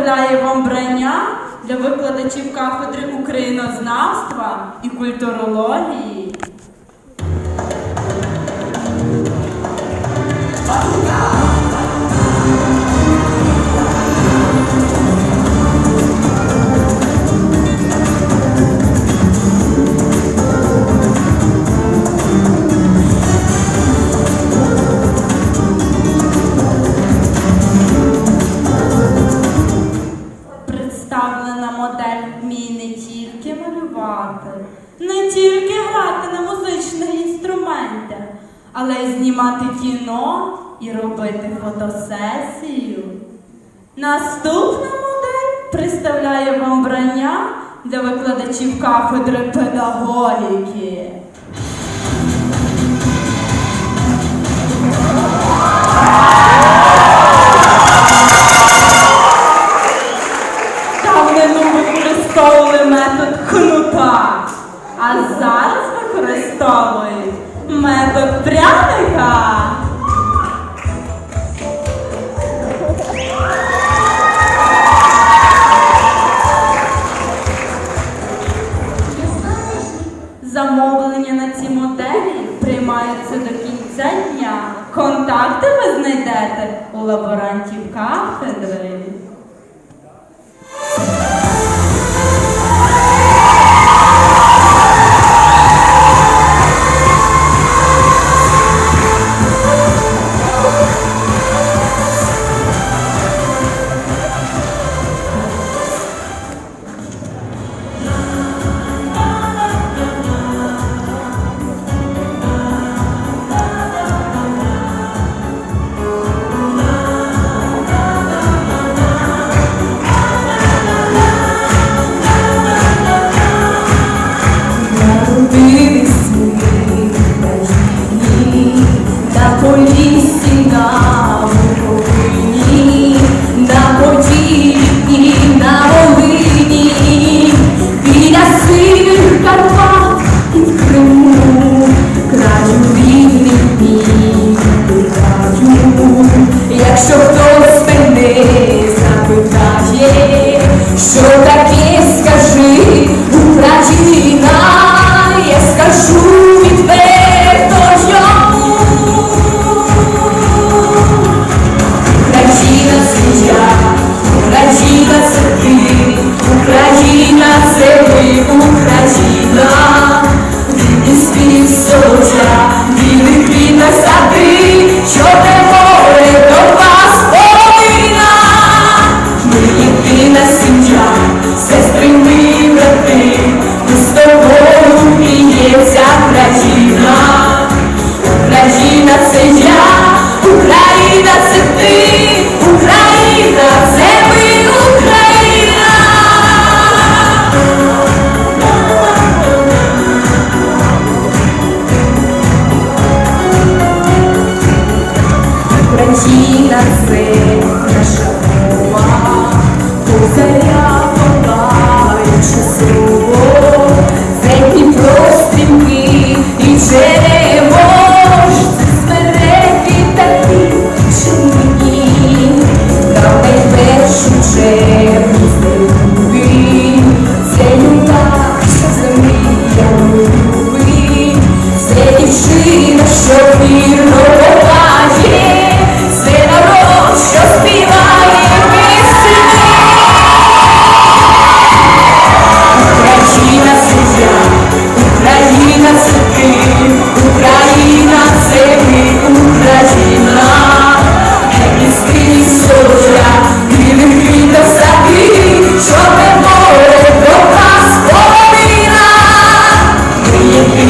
представляє вам брання для викладачів кафедри українознавства і культурології. Представлена але знімати кіно і робити фотосесію. Наступна модель представляє вам брання для викладачів кафедри педагогіки. Давнину використовували метод кнута, а зараз використовують метод пряника. Замовлення на ці моделі приймаються до кінця дня. Контакти ви знайдете у лаборантів кафедри.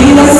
vidas